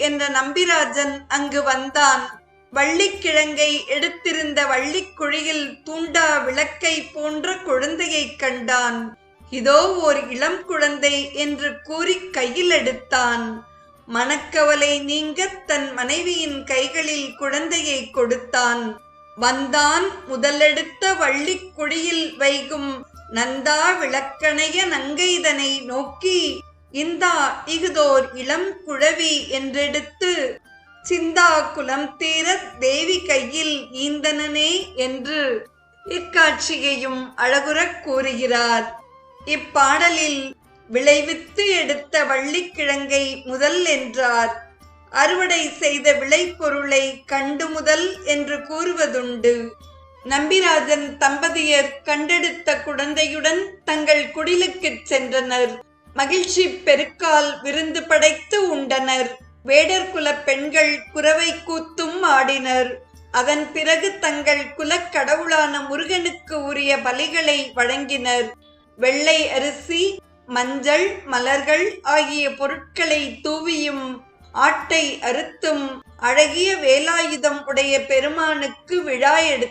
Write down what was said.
என்ற நம்பிராஜன் அங்கு வந்தான். வள்ளிக்கிழங்கை எடுத்திருந்த வள்ளிக்குழியில் தூண்டா விளக்கை போன்ற குழந்தையைக் கண்டான். இதோ ஓர் இளம் குழந்தை என்று கூறி கையில் எடுத்தான். மனக்கவலை நீங்க தன் மனைவியின் கைகளில் குழந்தையை கொடுத்தான். வந்தான் முதலெடுத்த வள்ளிக்குழியில் வைகும் நந்தா விளக்கணைய நங்கைதனை நோக்கி இந்தா இகுதோர் இளம் குழவி என்றெடுத்து சிந்தா குலம் தீர தேவி கையில் ஈந்தனனே என்று இக்காட்சியையும் அழகுறக் கூறுகிறார். இப்பாடலில் விளைவித்து எடுத்த வள்ளிக்கிழங்கை முதல் என்றார். அறுவடை செய்த விளைபொருளை கண்டு முதல் என்று கூறுவதுண்டு. நம்பிராஜன் தம்பதியர் கண்டெடுத்த குழந்தையுடன் தங்கள் குடிலுக்குச் சென்றனர். மகிழ்ச்சி பெருக்கால் விருந்து படைத்து உண்டனர். வேடர் குல பெண்கள் குரவை கூத்தும் ஆடினர். அதன் பிறகு தங்கள் குலக் கடவுளான முருகனுக்கு உரிய பலிகளை வழங்கினர். வெள்ளை அரிசி மஞ்சள் மலர்கள் ஆகிய பொருட்களை தூவியும் ஆட்டை அறுத்தும் அழகிய வேலாயுதம் உடைய பெருமானுக்கு விழா எடுத்து